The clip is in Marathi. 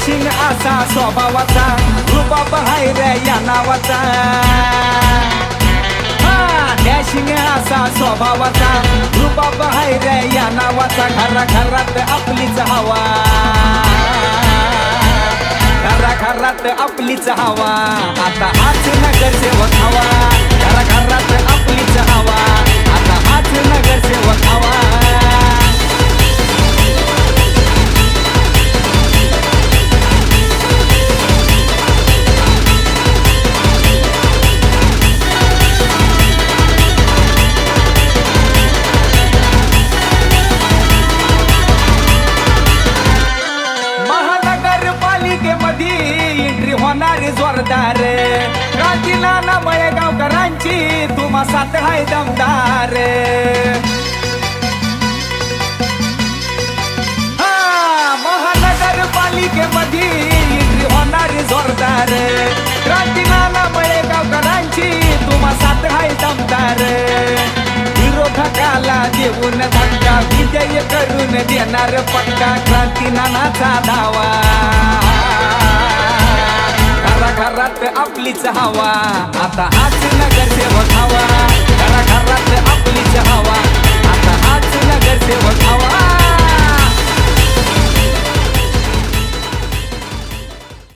डॅशिंग असा स्वभावाचा रुबाब हाय या नावाचा. डॅशिंग असा स्वभावाचा रुबाब हाय या नावाचा. घरा घरात आपलीच हवा. घरा घरात आपलीच हवा. आता होणारी जोरदार. क्रांतीनाना मळेगावकरांची तुम्हा साथ हाय दमदार. हा, महानगरपालिकेमध्ये एंट्री होणारी जोरदार. क्रांतीनाना मळेगावकरांची तुम्हा साथ हाय दमदार. विरोधकाला देऊन धक्का विजय करून देणार पक्का. क्रांती नानाचा धावा. आपलीच हवा. आता हाच नगरसेवक हवा.